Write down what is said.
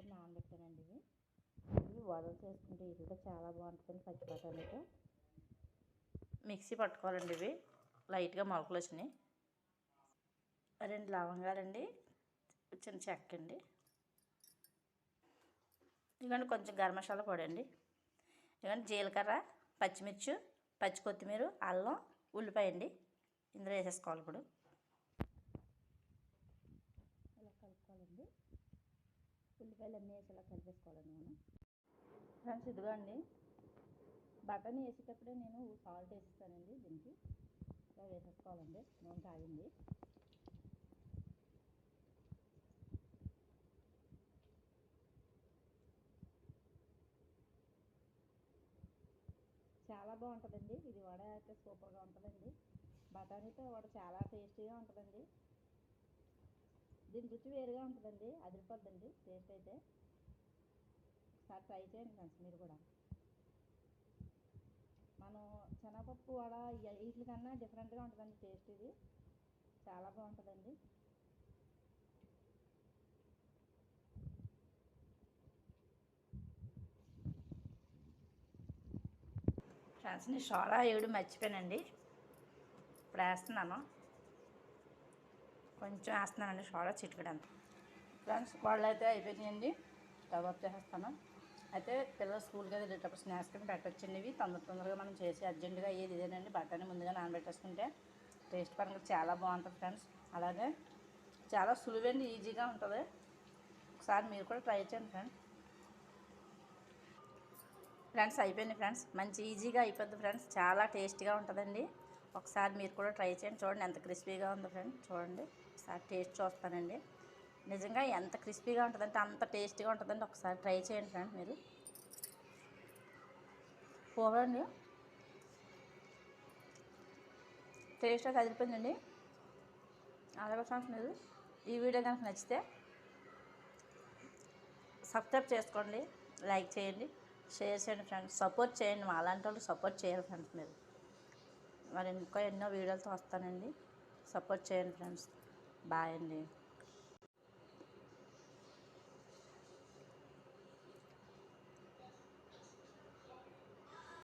రాత్రి నానబెట్టానండి ఇవి. ఇవి వడలు చేసుకుంటే ఇది కూడా చాలా బాగుంటుంది పచ్చి బఠానీతో. మిక్సీ పట్టుకోవాలండి ఇవి. లైట్గా మొలకలు వచ్చినాయి. రెండు లవంగాలండి చిన్న చెక్క అండి ఇదిగోండి కొంచెం గరం మసాలా పొడి అండి ఇదిగోండి జీలకర్ర పచ్చిమిర్చి పచ్చి కొత్తిమీర అల్లం ఉల్లిపాయ అండి ఇందులో వేసేసుకోవాలి ఇప్పుడు ఇలా కలుపుకోవాలండి ఉల్లిపాయలు అన్నీ వేసి ఇలా కలిపేసుకోవాలండి మనం ఫ్రెండ్స్ ఇదిగో అండి బటన్ వేసేటప్పుడే నేను సాల్ట్ వేసిస్తానండి దీనికి. ఇలా వేసేసుకోవాలండి నూనె కాగింది చాలా బాగుంటుందండి ఇది వడ అయితే సూపర్గా ఉంటుందండి. బఠానీతో వడ చాలా టేస్టీగా ఉంటుందండి. దీని రుచి వేరుగా ఉంటుందండి అదిరిపోద్దండి టేస్ట్ అయితే. ఒకసారి ట్రై చేయండి ఫ్రెండ్స్ మీరు కూడా. మనం శనగపప్పు వడ వీటి కన్నా డిఫరెంట్గా ఉంటుందండి టేస్ట్ ఇది. చాలా బాగుంటుందండి. ఫ్రెండ్స్ నేను సోడా ఏడు మర్చిపోయానండి. ఇప్పుడు వేస్తున్నాను. కొంచెం వేస్తున్నానండి సోడా చిటికడంత. ఫ్రెండ్స్ వాళ్ళు అయితే అయిపోయినాయండి. స్టవ్ ఆఫ్ చేసేస్తాను. అయితే పిల్లలు స్కూల్కి వెళ్ళేటప్పుడు స్నాక్స్ కింద పెట్టొచ్చండి ఇవి. తొందర తొందరగా మనం చేసి అర్జెంటుగా అయ్యేది ఇదేనండి బట్టని ముందుగా నానబెట్టేసుకుంటే టేస్ట్ పరంగా చాలా బాగుంటుంది ఫ్రెండ్స్. అలాగే చాలా సులువండి ఈజీగా ఉంటుంది. ఒకసారి మీరు కూడా ట్రై చేయండి ఫ్రెండ్స్. ఫ్రెండ్స్ అయిపోయింది ఫ్రెండ్స్. మంచి ఈజీగా అయిపోద్ది ఫ్రెండ్స్. చాలా టేస్టీగా ఉంటుందండి. ఒకసారి మీరు కూడా ట్రై చేయండి. చూడండి ఎంత క్రిస్పీగా ఉందో ఫ్రెండ్. చూడండి. ఒకసారి టేస్ట్ చూస్తానండి. నిజంగా ఎంత క్రిస్పీగా ఉంటుందంటే అంత టేస్టీగా ఉంటుందండి ఒకసారి ట్రై చేయండి ఫ్రెండ్ మీరు. పోవండి. టేస్ట్ కదిలిపోయిందండి అలాగే ఫ్రెండ్స్ మీరు ఈ వీడియో కనుక నచ్చితే సబ్స్క్రైబ్ చేసుకోండి. లైక్ చేయండి. షేర్ చేయండి ఫ్రెండ్స్. సపోర్ట్ చేయండి. మా అలాంటి వాళ్ళు సపోర్ట్ చేయాలి ఫ్రెండ్స్ మీరు. మరి ఇంకా ఎన్నో వీడియోలతో వస్తానండి. సపోర్ట్ చేయండి ఫ్రెండ్స్. బాయ్ అండి.